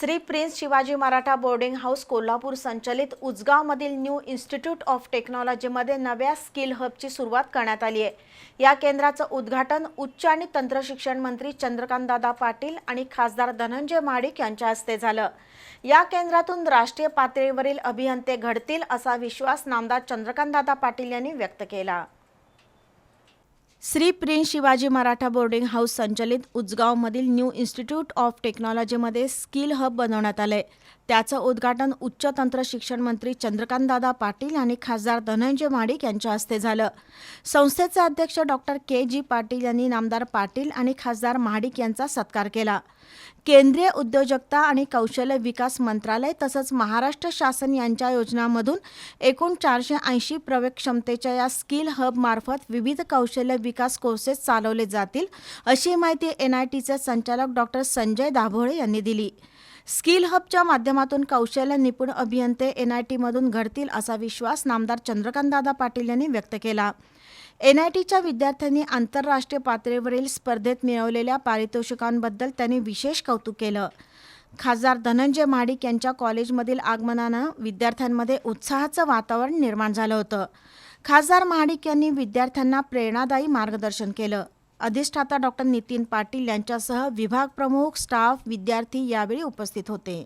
Shri Prince Shivaji Maratha boarding house Kolhapur संचलित उजगावमधील new institute of टेक्नॉलॉजीमध्ये नव्या स्किल हबची सुरुवात करण्यात आली आहे. या केंद्राचं उद्घाटन उच्च आणि तंत्रशिक्षण मंत्री चंद्रकांतदादा पाटील आणि खासदार धनंजय महाडिक यांच्या हस्ते झालं. या केंद्रातून राष्ट्रीय पातळीवरील अभियंते घडतील असा विश्वास नामदार चंद्रकांतदादा पाटील यांनी व्यक्त केला. Shri Prince Shivaji Maratha boarding house संचलित उजगावमधील न्यू इन्स्टिट्यूट ऑफ टेक्नॉलॉजीमध्ये स्किल हब बनवण्यात आलंय. त्याचं उद्घाटन उच्च तंत्र शिक्षण मंत्री चंद्रकांतदादा पाटील आणि खासदार धनंजय माडिक यांच्या हस्ते झालं. संस्थेचे अध्यक्ष डॉक्टर के जी पाटील यांनी नामदार पाटील आणि खासदार महाडिक यांचा सत्कार केला. केंद्रीय उद्योजकता आणि कौशल्य विकास मंत्रालय तसंच महाराष्ट्र शासन यांच्या योजनांमधून एकूण चारशे ऐंशी प्रवेश क्षमतेच्या या स्किल हब मार्फत विविध कौशल्य विकास कोर्सेस चालवले जातील अशी माहिती एन आय टीचे संचालक डॉक्टर संजय दाभोळे यांनी दिली. स्किल हबच्या माध्यमातून कौशल्य निपुण अभियंते एन आय टीमधून घडतील असा विश्वास नामदार चंद्रकांतदादा पाटील यांनी व्यक्त केला. एन आय टीच्या विद्यार्थ्यांनी आंतरराष्ट्रीय पातळीवरील स्पर्धेत मिळवलेल्या पारितोषिकांबद्दल त्यांनी विशेष कौतुक केलं. खासदार धनंजय महाडिक यांच्या कॉलेजमधील आगमनानं विद्यार्थ्यांमध्ये उत्साहाचं वातावरण निर्माण झालं होतं. खासदार महाडिक यांनी विद्यार्थ्यांना प्रेरणादायी मार्गदर्शन केलं. अधिष्ठाता डॉक्टर नितीन पाटील यांच्यासह विभाग प्रमुख स्टाफ विद्यार्थी यावेळी उपस्थित होते.